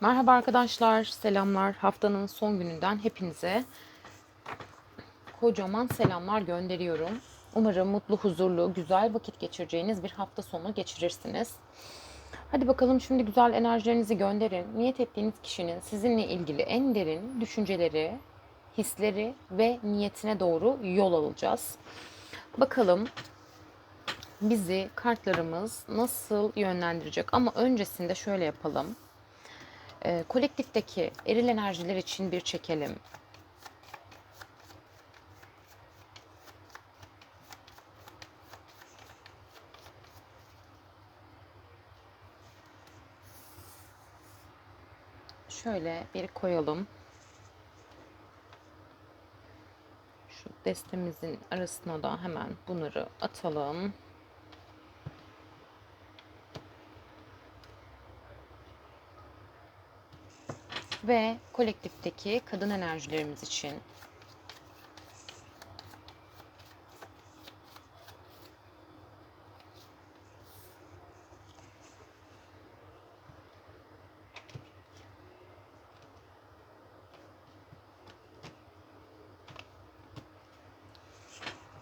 Merhaba arkadaşlar, selamlar. Haftanın son gününden hepinize kocaman selamlar gönderiyorum. Umarım mutlu, huzurlu, güzel vakit geçireceğiniz bir hafta sonu geçirirsiniz. Hadi bakalım şimdi güzel enerjilerinizi gönderin. Niyet ettiğiniz kişinin sizinle ilgili en derin düşünceleri, hisleri ve niyetine doğru yol alacağız. Bakalım bizi kartlarımız nasıl yönlendirecek? Ama öncesinde şöyle yapalım. E, kolektifteki eril enerjiler için bir çekelim. Şöyle bir koyalım. Şu destemizin arasına da hemen bunları atalım. Ve kolektifteki kadın enerjilerimiz için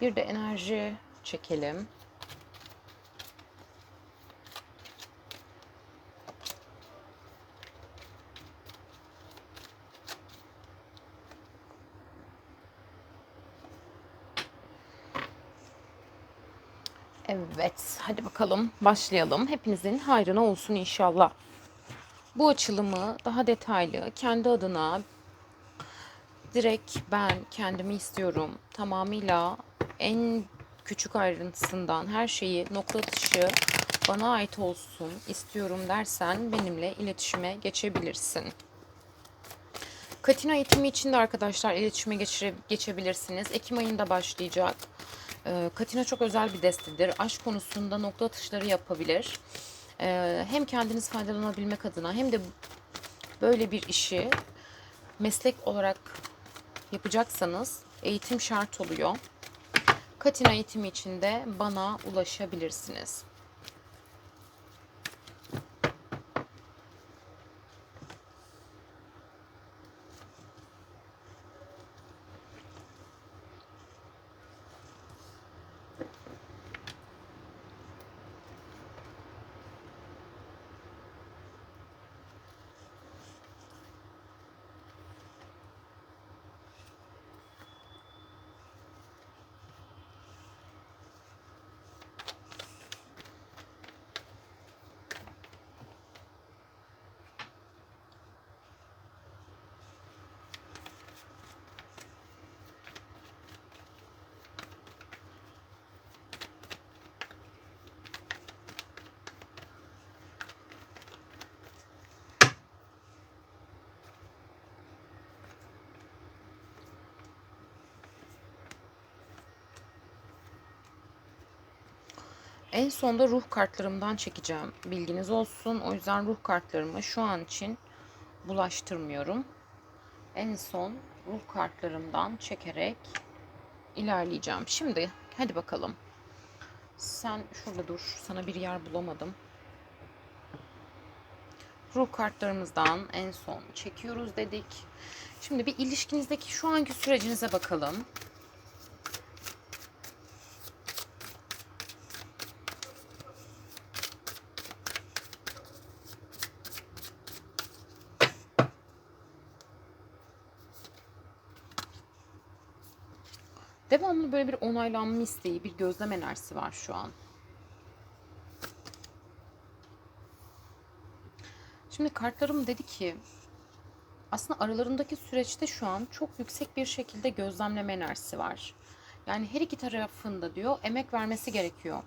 bir de enerji çekelim. Evet, hadi bakalım başlayalım. Hepinizin hayrına olsun inşallah. Bu açılımı daha detaylı kendi adına direkt ben kendimi istiyorum. Tamamıyla en küçük ayrıntısından her şeyi nokta atışı bana ait olsun istiyorum dersen benimle iletişime geçebilirsin. Katina eğitimi için de arkadaşlar iletişime geçire, geçebilirsiniz. Ekim ayında başlayacak. Ee, Katina çok özel bir destedir. Aşk konusunda nokta atışları yapabilir. Ee, hem kendiniz faydalanabilmek adına hem de böyle bir işi meslek olarak yapacaksanız eğitim şart oluyor. Katina eğitimi için de bana ulaşabilirsiniz. En sonda ruh kartlarımdan çekeceğim. Bilginiz olsun. O yüzden ruh kartlarımı şu an için bulaştırmıyorum. En son ruh kartlarımdan çekerek ilerleyeceğim. Şimdi hadi bakalım. Sen şurada dur. Sana bir yer bulamadım. Ruh kartlarımızdan en son çekiyoruz dedik. Şimdi bir ilişkinizdeki şu anki sürecinize bakalım. Devamlı böyle bir onaylanma isteği, bir gözlem enerjisi var şu an. Şimdi kartlarım dedi ki aslında aralarındaki süreçte şu an çok yüksek bir şekilde gözlemleme enerjisi var. Yani her iki tarafında diyor emek vermesi gerekiyor.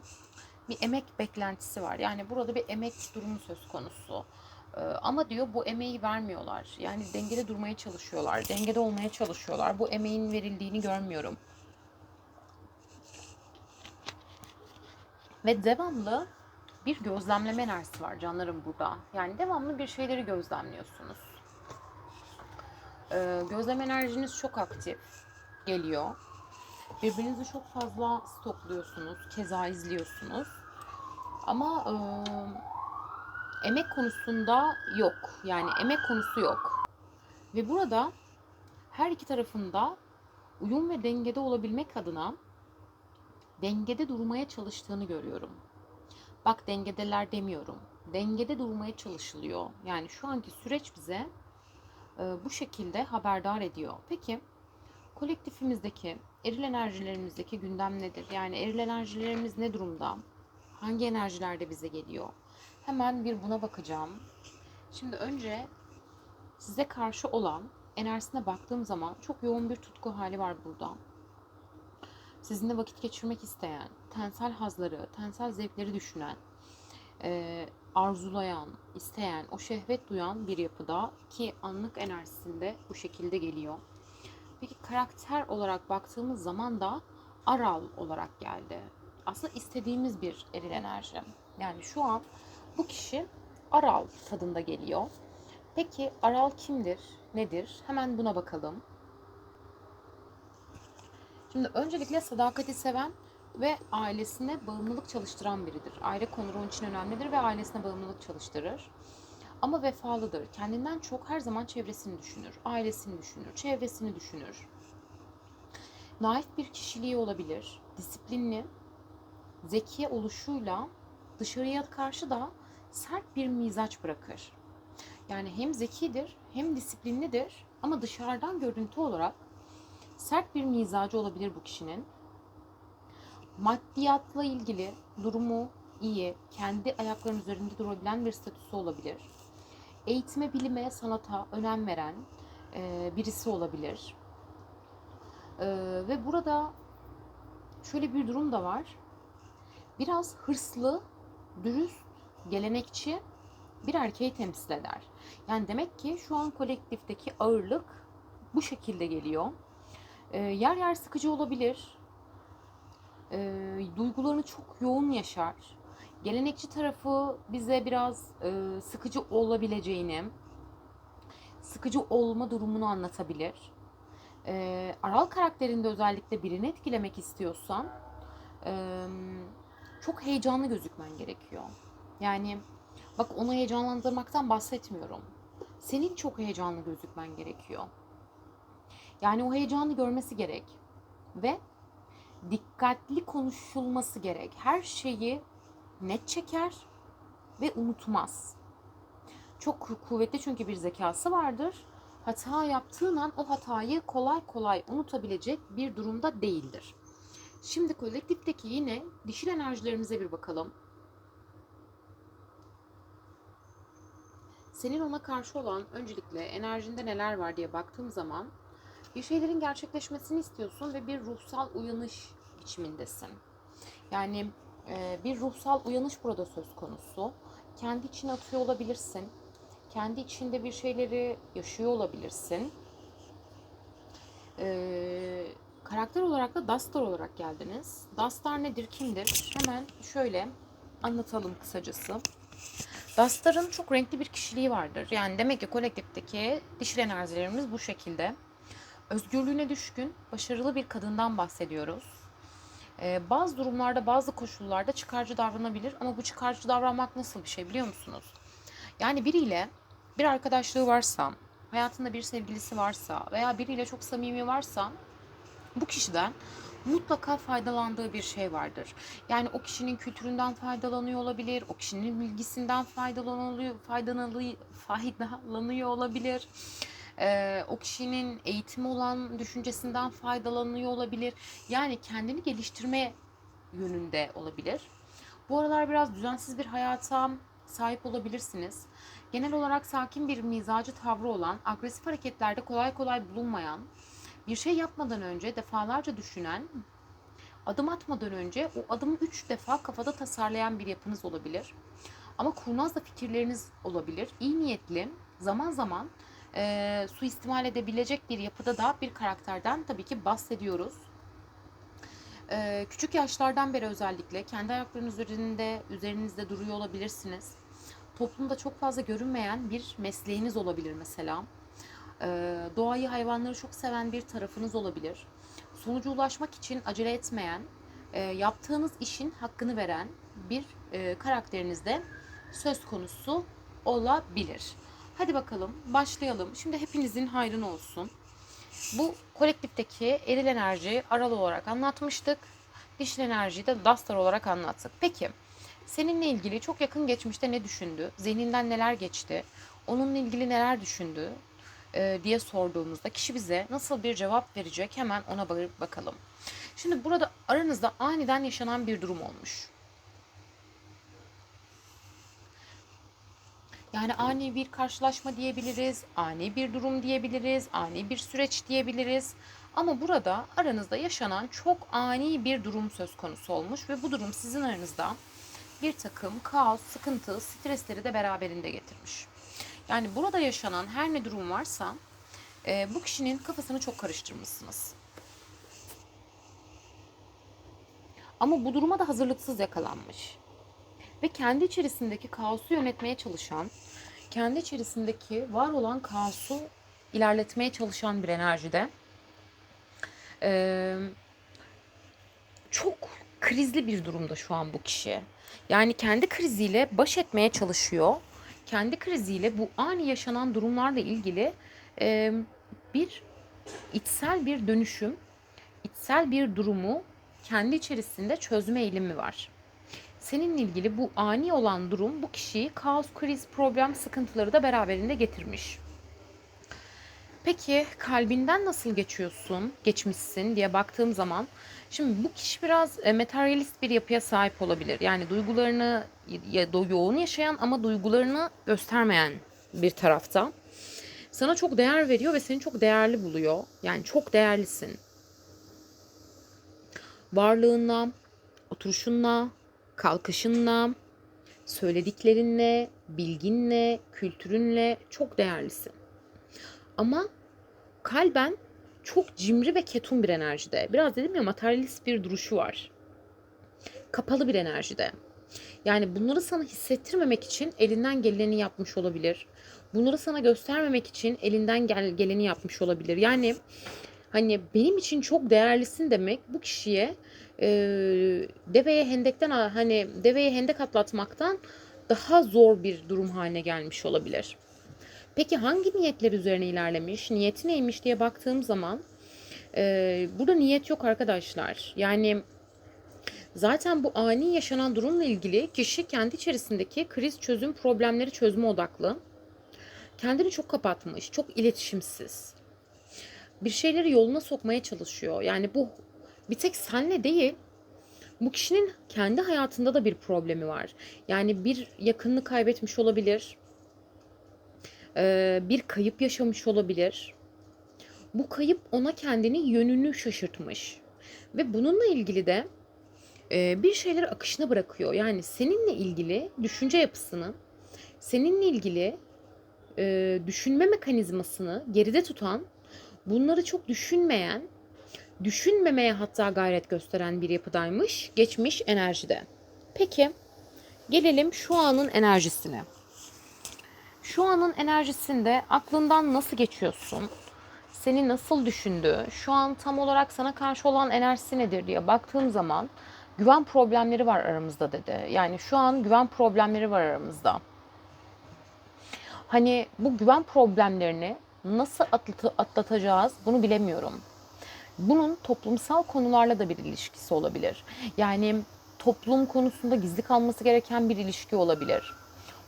Bir emek beklentisi var. Yani burada bir emek durumu söz konusu. Ee, ama diyor bu emeği vermiyorlar. Yani dengede durmaya çalışıyorlar. Dengede olmaya çalışıyorlar. Bu emeğin verildiğini görmüyorum. Ve devamlı bir gözlemleme enerjisi var canlarım burada. Yani devamlı bir şeyleri gözlemliyorsunuz. Ee, gözlem enerjiniz çok aktif geliyor. Birbirinizi çok fazla stokluyorsunuz. Keza izliyorsunuz. Ama e, emek konusunda yok. Yani emek konusu yok. Ve burada her iki tarafında uyum ve dengede olabilmek adına dengede durmaya çalıştığını görüyorum. Bak dengedeler demiyorum. Dengede durmaya çalışılıyor. Yani şu anki süreç bize e, bu şekilde haberdar ediyor. Peki kolektifimizdeki, eril enerjilerimizdeki gündem nedir? Yani eril enerjilerimiz ne durumda? Hangi enerjilerde bize geliyor? Hemen bir buna bakacağım. Şimdi önce size karşı olan enerjisine baktığım zaman çok yoğun bir tutku hali var burada. Sizinle vakit geçirmek isteyen, tensel hazları, tensel zevkleri düşünen, e, arzulayan, isteyen, o şehvet duyan bir yapıda ki anlık enerjisinde bu şekilde geliyor. Peki karakter olarak baktığımız zaman da aral olarak geldi. Aslında istediğimiz bir eril enerji. Yani şu an bu kişi aral tadında geliyor. Peki aral kimdir? Nedir? Hemen buna bakalım. Şimdi öncelikle sadakati seven ve ailesine bağımlılık çalıştıran biridir. Aile konuları onun için önemlidir ve ailesine bağımlılık çalıştırır. Ama vefalıdır. Kendinden çok her zaman çevresini düşünür. Ailesini düşünür, çevresini düşünür. Naif bir kişiliği olabilir. Disiplinli, zeki oluşuyla dışarıya karşı da sert bir mizaç bırakır. Yani hem zekidir hem disiplinlidir ama dışarıdan görüntü olarak sert bir mizacı olabilir bu kişinin. Maddiyatla ilgili durumu iyi, kendi ayaklarının üzerinde durabilen bir statüsü olabilir. Eğitime, bilime, sanata önem veren e, birisi olabilir. E, ve burada şöyle bir durum da var. Biraz hırslı, dürüst, gelenekçi bir erkeği temsil eder. Yani demek ki şu an kolektifteki ağırlık bu şekilde geliyor. E, yer yer sıkıcı olabilir. E, duygularını çok yoğun yaşar. Gelenekçi tarafı bize biraz e, sıkıcı olabileceğini, sıkıcı olma durumunu anlatabilir. E, Aral karakterinde özellikle birini etkilemek istiyorsan e, çok heyecanlı gözükmen gerekiyor. Yani bak onu heyecanlandırmaktan bahsetmiyorum. Senin çok heyecanlı gözükmen gerekiyor. Yani o heyecanı görmesi gerek. Ve dikkatli konuşulması gerek. Her şeyi net çeker ve unutmaz. Çok kuvvetli çünkü bir zekası vardır. Hata yaptığın an o hatayı kolay kolay unutabilecek bir durumda değildir. Şimdi kolektifteki yine dişil enerjilerimize bir bakalım. Senin ona karşı olan öncelikle enerjinde neler var diye baktığım zaman bir şeylerin gerçekleşmesini istiyorsun ve bir ruhsal uyanış biçimindesin. Yani e, bir ruhsal uyanış burada söz konusu. Kendi içine atıyor olabilirsin. Kendi içinde bir şeyleri yaşıyor olabilirsin. E, karakter olarak da Dastar olarak geldiniz. Dastar nedir, kimdir? Hemen şöyle anlatalım kısacası. Dastar'ın çok renkli bir kişiliği vardır. Yani demek ki kolektifteki dişil enerjilerimiz bu şekilde. Özgürlüğüne düşkün, başarılı bir kadından bahsediyoruz. Ee, bazı durumlarda, bazı koşullarda çıkarcı davranabilir ama bu çıkarcı davranmak nasıl bir şey biliyor musunuz? Yani biriyle bir arkadaşlığı varsa, hayatında bir sevgilisi varsa veya biriyle çok samimi varsa bu kişiden mutlaka faydalandığı bir şey vardır. Yani o kişinin kültüründen faydalanıyor olabilir, o kişinin bilgisinden faydalanıyor, faydalanıyor, faydalanıyor olabilir. Ee, o kişinin eğitimi olan düşüncesinden faydalanıyor olabilir. Yani kendini geliştirme yönünde olabilir. Bu aralar biraz düzensiz bir hayata sahip olabilirsiniz. Genel olarak sakin bir mizacı tavrı olan, agresif hareketlerde kolay kolay bulunmayan, bir şey yapmadan önce defalarca düşünen, adım atmadan önce o adımı üç defa kafada tasarlayan bir yapınız olabilir. Ama kurnaz da fikirleriniz olabilir. İyi niyetli, zaman zaman e, suistimal edebilecek bir yapıda da bir karakterden tabii ki bahsediyoruz. E, küçük yaşlardan beri özellikle kendi ayaklarınız üzerinde, üzerinizde duruyor olabilirsiniz. Toplumda çok fazla görünmeyen bir mesleğiniz olabilir mesela. E, doğayı, hayvanları çok seven bir tarafınız olabilir. Sonuca ulaşmak için acele etmeyen, e, yaptığınız işin hakkını veren bir e, karakteriniz de söz konusu olabilir. Hadi bakalım başlayalım. Şimdi hepinizin hayrına olsun. Bu kolektifteki eril enerjiyi aral olarak anlatmıştık. Dişil enerjiyi de dastar olarak anlattık. Peki seninle ilgili çok yakın geçmişte ne düşündü? Zihninden neler geçti? Onunla ilgili neler düşündü? e, diye sorduğumuzda kişi bize nasıl bir cevap verecek hemen ona bakalım. Şimdi burada aranızda aniden yaşanan bir durum olmuş. Yani ani bir karşılaşma diyebiliriz, ani bir durum diyebiliriz, ani bir süreç diyebiliriz. Ama burada aranızda yaşanan çok ani bir durum söz konusu olmuş ve bu durum sizin aranızda bir takım kaos, sıkıntı, stresleri de beraberinde getirmiş. Yani burada yaşanan her ne durum varsa e, bu kişinin kafasını çok karıştırmışsınız. Ama bu duruma da hazırlıksız yakalanmış. Ve kendi içerisindeki kaosu yönetmeye çalışan, kendi içerisindeki var olan kaosu ilerletmeye çalışan bir enerjide. Ee, çok krizli bir durumda şu an bu kişi. Yani kendi kriziyle baş etmeye çalışıyor. Kendi kriziyle bu ani yaşanan durumlarla ilgili e, bir içsel bir dönüşüm, içsel bir durumu kendi içerisinde çözme eğilimi var. Seninle ilgili bu ani olan durum bu kişiyi kaos, kriz, problem, sıkıntıları da beraberinde getirmiş. Peki kalbinden nasıl geçiyorsun, geçmişsin diye baktığım zaman şimdi bu kişi biraz e, materyalist bir yapıya sahip olabilir. Yani duygularını yoğun yaşayan ama duygularını göstermeyen bir tarafta. Sana çok değer veriyor ve seni çok değerli buluyor. Yani çok değerlisin. Varlığınla, oturuşunla, kalkışınla, söylediklerinle, bilginle, kültürünle çok değerlisin. Ama kalben çok cimri ve ketum bir enerjide. Biraz dedim ya materyalist bir duruşu var. Kapalı bir enerjide. Yani bunları sana hissettirmemek için elinden geleni yapmış olabilir. Bunları sana göstermemek için elinden gel geleni yapmış olabilir. Yani hani benim için çok değerlisin demek bu kişiye e, deveye hendekten hani deveye hendek atlatmaktan daha zor bir durum haline gelmiş olabilir. Peki hangi niyetler üzerine ilerlemiş? Niyeti neymiş diye baktığım zaman e, burada niyet yok arkadaşlar. Yani zaten bu ani yaşanan durumla ilgili kişi kendi içerisindeki kriz çözüm problemleri çözme odaklı. Kendini çok kapatmış, çok iletişimsiz. Bir şeyleri yoluna sokmaya çalışıyor. Yani bu bir tek senle değil, bu kişinin kendi hayatında da bir problemi var. Yani bir yakınını kaybetmiş olabilir. Bir kayıp yaşamış olabilir. Bu kayıp ona kendini yönünü şaşırtmış. Ve bununla ilgili de bir şeyleri akışına bırakıyor. Yani seninle ilgili düşünce yapısını, seninle ilgili düşünme mekanizmasını geride tutan, bunları çok düşünmeyen düşünmemeye hatta gayret gösteren bir yapıdaymış geçmiş enerjide. Peki gelelim şu anın enerjisine. Şu anın enerjisinde aklından nasıl geçiyorsun? Seni nasıl düşündü? Şu an tam olarak sana karşı olan enerjisi nedir diye baktığım zaman güven problemleri var aramızda dedi. Yani şu an güven problemleri var aramızda. Hani bu güven problemlerini nasıl atlatacağız bunu bilemiyorum. Bunun toplumsal konularla da bir ilişkisi olabilir. Yani toplum konusunda gizli kalması gereken bir ilişki olabilir.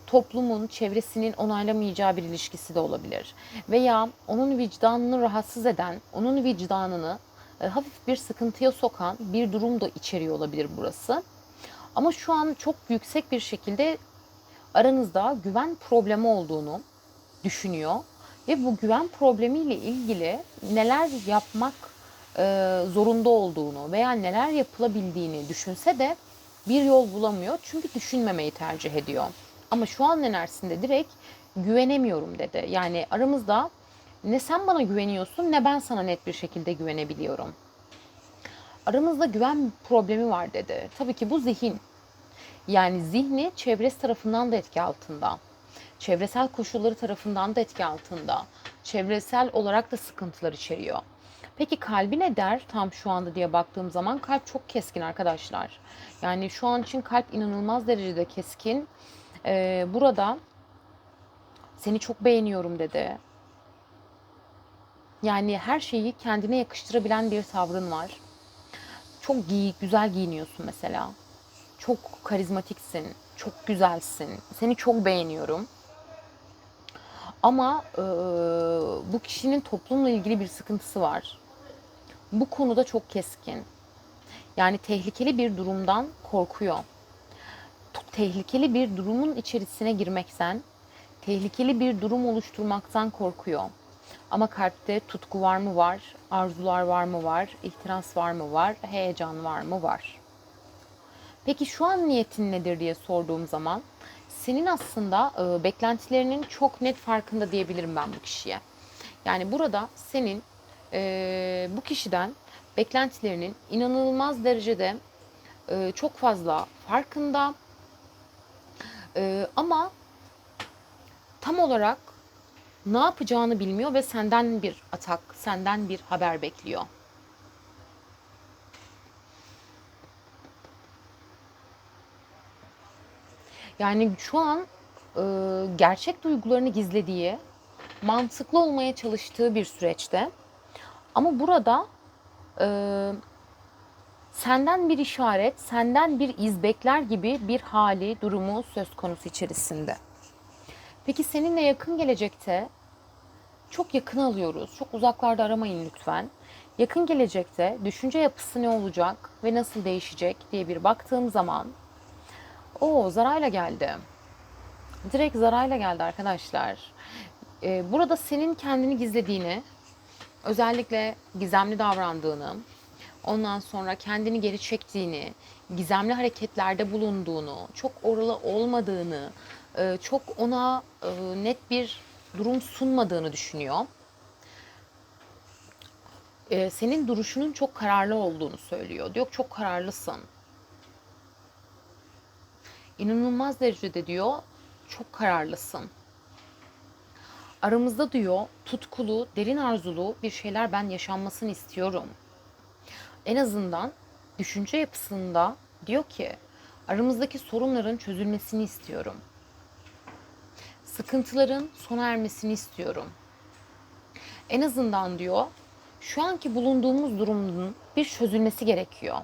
Toplumun, çevresinin onaylamayacağı bir ilişkisi de olabilir. Veya onun vicdanını rahatsız eden, onun vicdanını e, hafif bir sıkıntıya sokan bir durum da içeriyor olabilir burası. Ama şu an çok yüksek bir şekilde aranızda güven problemi olduğunu düşünüyor ve bu güven problemiyle ilgili neler yapmak zorunda olduğunu veya neler yapılabildiğini düşünse de bir yol bulamıyor. Çünkü düşünmemeyi tercih ediyor. Ama şu an enerjisinde direkt güvenemiyorum dedi. Yani aramızda ne sen bana güveniyorsun ne ben sana net bir şekilde güvenebiliyorum. Aramızda güven problemi var dedi. Tabii ki bu zihin. Yani zihni çevresi tarafından da etki altında. Çevresel koşulları tarafından da etki altında. Çevresel olarak da sıkıntılar içeriyor. Peki kalbi ne der tam şu anda diye baktığım zaman kalp çok keskin arkadaşlar. Yani şu an için kalp inanılmaz derecede keskin. Ee, burada seni çok beğeniyorum dedi. Yani her şeyi kendine yakıştırabilen bir tavrın var. Çok giy, güzel giyiniyorsun mesela. Çok karizmatiksin, çok güzelsin. Seni çok beğeniyorum. Ama e, bu kişinin toplumla ilgili bir sıkıntısı var. Bu konuda çok keskin. Yani tehlikeli bir durumdan korkuyor. Tehlikeli bir durumun içerisine girmekten, tehlikeli bir durum oluşturmaktan korkuyor. Ama kalpte tutku var mı var, arzular var mı var, ihtiras var mı var, heyecan var mı var. Peki şu an niyetin nedir diye sorduğum zaman senin aslında e, beklentilerinin çok net farkında diyebilirim ben bu kişiye. Yani burada senin e, bu kişiden beklentilerinin inanılmaz derecede e, çok fazla farkında. E, ama tam olarak ne yapacağını bilmiyor ve senden bir atak, senden bir haber bekliyor. Yani şu an e, gerçek duygularını gizlediği, mantıklı olmaya çalıştığı bir süreçte. Ama burada e, senden bir işaret, senden bir iz bekler gibi bir hali, durumu söz konusu içerisinde. Peki seninle yakın gelecekte çok yakın alıyoruz. Çok uzaklarda aramayın lütfen. Yakın gelecekte düşünce yapısı ne olacak ve nasıl değişecek diye bir baktığım zaman o zarayla geldi. Direkt zarayla geldi arkadaşlar. Ee, burada senin kendini gizlediğini, özellikle gizemli davrandığını, ondan sonra kendini geri çektiğini, gizemli hareketlerde bulunduğunu, çok oralı olmadığını, e, çok ona e, net bir durum sunmadığını düşünüyor. E, senin duruşunun çok kararlı olduğunu söylüyor. Diyor çok kararlısın. İnanılmaz derecede diyor çok kararlısın. Aramızda diyor tutkulu, derin arzulu bir şeyler ben yaşanmasını istiyorum. En azından düşünce yapısında diyor ki aramızdaki sorunların çözülmesini istiyorum. Sıkıntıların sona ermesini istiyorum. En azından diyor şu anki bulunduğumuz durumun bir çözülmesi gerekiyor.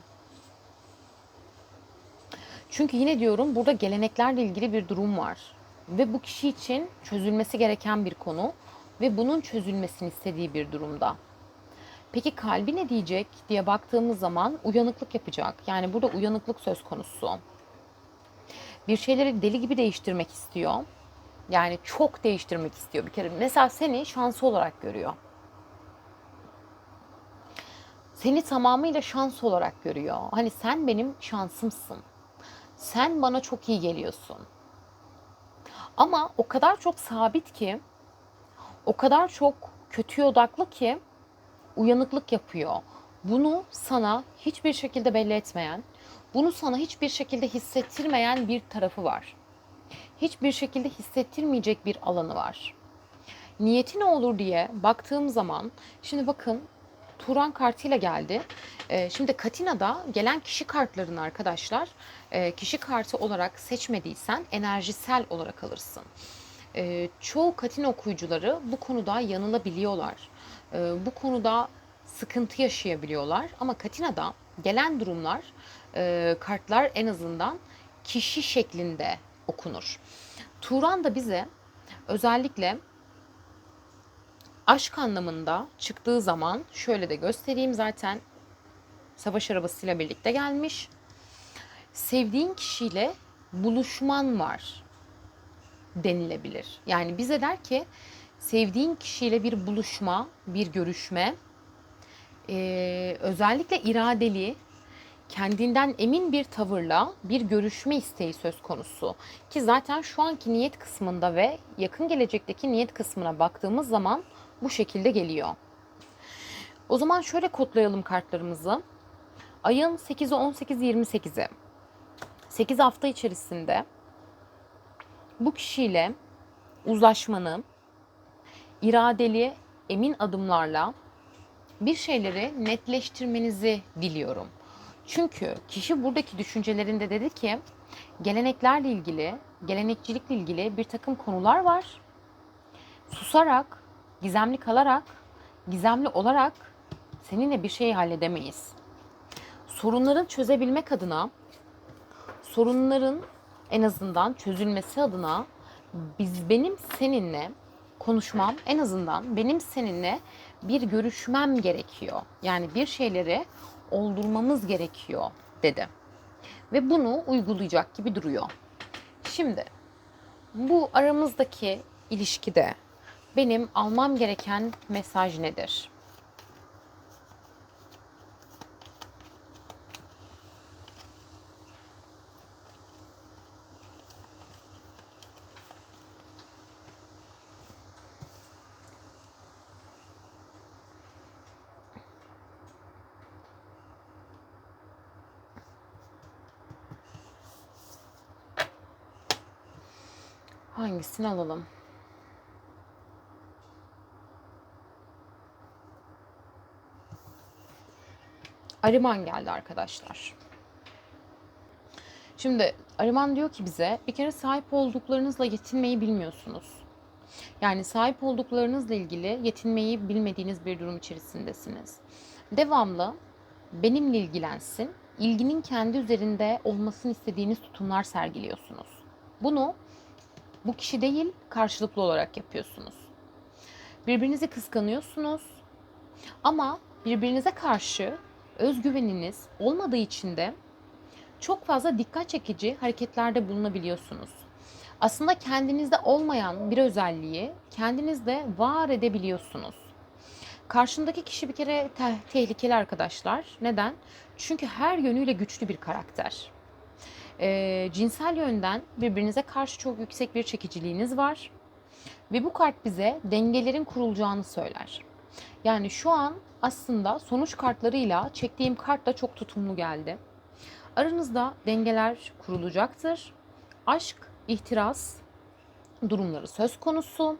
Çünkü yine diyorum burada geleneklerle ilgili bir durum var. Ve bu kişi için çözülmesi gereken bir konu ve bunun çözülmesini istediği bir durumda. Peki kalbi ne diyecek diye baktığımız zaman uyanıklık yapacak. Yani burada uyanıklık söz konusu. Bir şeyleri deli gibi değiştirmek istiyor. Yani çok değiştirmek istiyor bir kere. Mesela seni şansı olarak görüyor. Seni tamamıyla şans olarak görüyor. Hani sen benim şansımsın. Sen bana çok iyi geliyorsun. Ama o kadar çok sabit ki, o kadar çok kötüye odaklı ki uyanıklık yapıyor. Bunu sana hiçbir şekilde belli etmeyen, bunu sana hiçbir şekilde hissettirmeyen bir tarafı var. Hiçbir şekilde hissettirmeyecek bir alanı var. Niyeti ne olur diye baktığım zaman, şimdi bakın Turan kartıyla geldi. Ee, şimdi Katina'da gelen kişi kartlarını arkadaşlar e, kişi kartı olarak seçmediysen enerjisel olarak alırsın. E, çoğu Katina okuyucuları bu konuda yanılabiliyorlar. E, bu konuda sıkıntı yaşayabiliyorlar. Ama Katina'da gelen durumlar, kartlar en azından kişi şeklinde okunur. Turan da bize özellikle aşk anlamında çıktığı zaman şöyle de göstereyim zaten savaş arabasıyla birlikte gelmiş. Sevdiğin kişiyle buluşman var denilebilir. Yani bize der ki sevdiğin kişiyle bir buluşma, bir görüşme, ee, özellikle iradeli, kendinden emin bir tavırla bir görüşme isteği söz konusu. Ki zaten şu anki niyet kısmında ve yakın gelecekteki niyet kısmına baktığımız zaman bu şekilde geliyor. O zaman şöyle kodlayalım kartlarımızı. Ayın 8'i 18 28'i 8 hafta içerisinde bu kişiyle uzlaşmanı iradeli, emin adımlarla bir şeyleri netleştirmenizi diliyorum. Çünkü kişi buradaki düşüncelerinde dedi ki geleneklerle ilgili gelenekçilikle ilgili bir takım konular var. Susarak, gizemli kalarak, gizemli olarak seninle bir şey halledemeyiz. Sorunların çözebilmek adına, sorunların en azından çözülmesi adına biz benim seninle konuşmam en azından benim seninle bir görüşmem gerekiyor. Yani bir şeyleri oldurmamız gerekiyor dedi. Ve bunu uygulayacak gibi duruyor. Şimdi bu aramızdaki ilişkide benim almam gereken mesaj nedir? Hangisini alalım? Ariman geldi arkadaşlar. Şimdi Ariman diyor ki bize bir kere sahip olduklarınızla yetinmeyi bilmiyorsunuz. Yani sahip olduklarınızla ilgili yetinmeyi bilmediğiniz bir durum içerisindesiniz. Devamlı benimle ilgilensin, ilginin kendi üzerinde olmasını istediğiniz tutumlar sergiliyorsunuz. Bunu bu kişi değil, karşılıklı olarak yapıyorsunuz. Birbirinizi kıskanıyorsunuz. Ama birbirinize karşı özgüveniniz olmadığı için de çok fazla dikkat çekici hareketlerde bulunabiliyorsunuz. Aslında kendinizde olmayan bir özelliği kendinizde var edebiliyorsunuz. Karşındaki kişi bir kere te- tehlikeli arkadaşlar. Neden? Çünkü her yönüyle güçlü bir karakter. Ee, cinsel yönden birbirinize karşı çok yüksek bir çekiciliğiniz var. Ve bu kart bize dengelerin kurulacağını söyler. Yani şu an aslında sonuç kartlarıyla çektiğim kart da çok tutumlu geldi. Aranızda dengeler kurulacaktır. Aşk, ihtiras durumları söz konusu.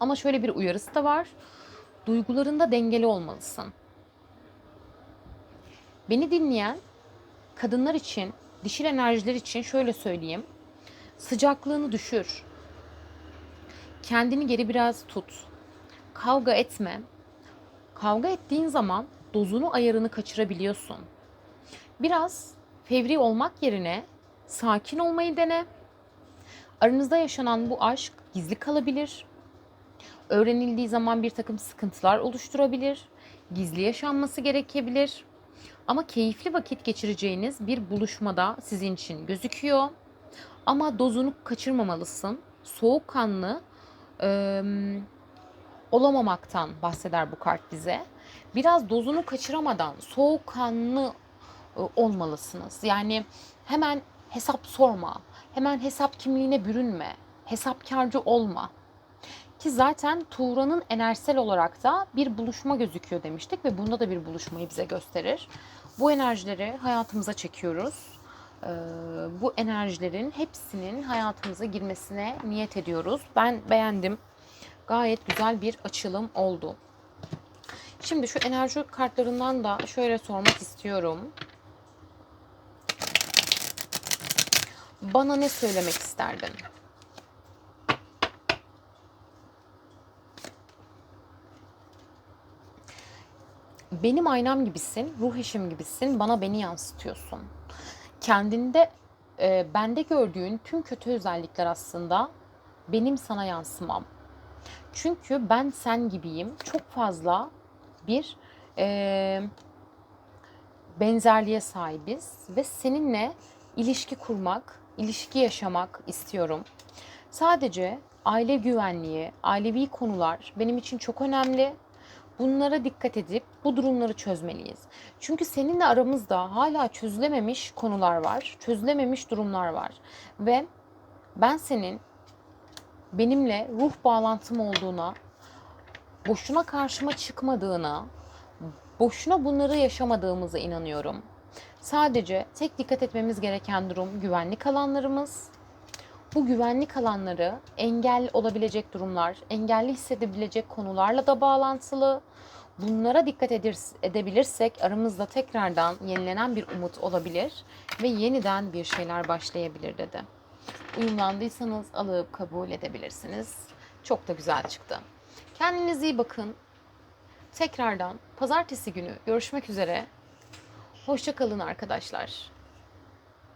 Ama şöyle bir uyarısı da var. Duygularında dengeli olmalısın. Beni dinleyen kadınlar için, dişil enerjiler için şöyle söyleyeyim. Sıcaklığını düşür. Kendini geri biraz tut. Kavga etme. Kavga ettiğin zaman dozunu ayarını kaçırabiliyorsun. Biraz fevri olmak yerine sakin olmayı dene. Aranızda yaşanan bu aşk gizli kalabilir. Öğrenildiği zaman bir takım sıkıntılar oluşturabilir. Gizli yaşanması gerekebilir. Ama keyifli vakit geçireceğiniz bir buluşmada sizin için gözüküyor. Ama dozunu kaçırmamalısın. Soğukkanlı e, olamamaktan bahseder bu kart bize. Biraz dozunu kaçıramadan soğukkanlı e, olmalısınız. Yani hemen hesap sorma, hemen hesap kimliğine bürünme, hesapkarcı olma. Ki zaten Tuğra'nın enerjisel olarak da bir buluşma gözüküyor demiştik ve bunda da bir buluşmayı bize gösterir. Bu enerjileri hayatımıza çekiyoruz. Ee, bu enerjilerin hepsinin hayatımıza girmesine niyet ediyoruz. Ben beğendim. Gayet güzel bir açılım oldu. Şimdi şu enerji kartlarından da şöyle sormak istiyorum. Bana ne söylemek isterdin? Benim aynam gibisin, ruh eşim gibisin, bana beni yansıtıyorsun. Kendinde, e, bende gördüğün tüm kötü özellikler aslında benim sana yansımam. Çünkü ben sen gibiyim. Çok fazla bir e, benzerliğe sahibiz ve seninle ilişki kurmak, ilişki yaşamak istiyorum. Sadece aile güvenliği, ailevi konular benim için çok önemli. Bunlara dikkat edip bu durumları çözmeliyiz. Çünkü seninle aramızda hala çözülememiş konular var, çözülememiş durumlar var ve ben senin benimle ruh bağlantım olduğuna, boşuna karşıma çıkmadığına, boşuna bunları yaşamadığımıza inanıyorum. Sadece tek dikkat etmemiz gereken durum güvenlik alanlarımız. Bu güvenlik alanları engel olabilecek durumlar, engelli hissedebilecek konularla da bağlantılı. Bunlara dikkat edebilirsek aramızda tekrardan yenilenen bir umut olabilir ve yeniden bir şeyler başlayabilir dedi. uyumlandıysanız alıp kabul edebilirsiniz. Çok da güzel çıktı. Kendinize iyi bakın. Tekrardan pazartesi günü görüşmek üzere. Hoşça kalın arkadaşlar.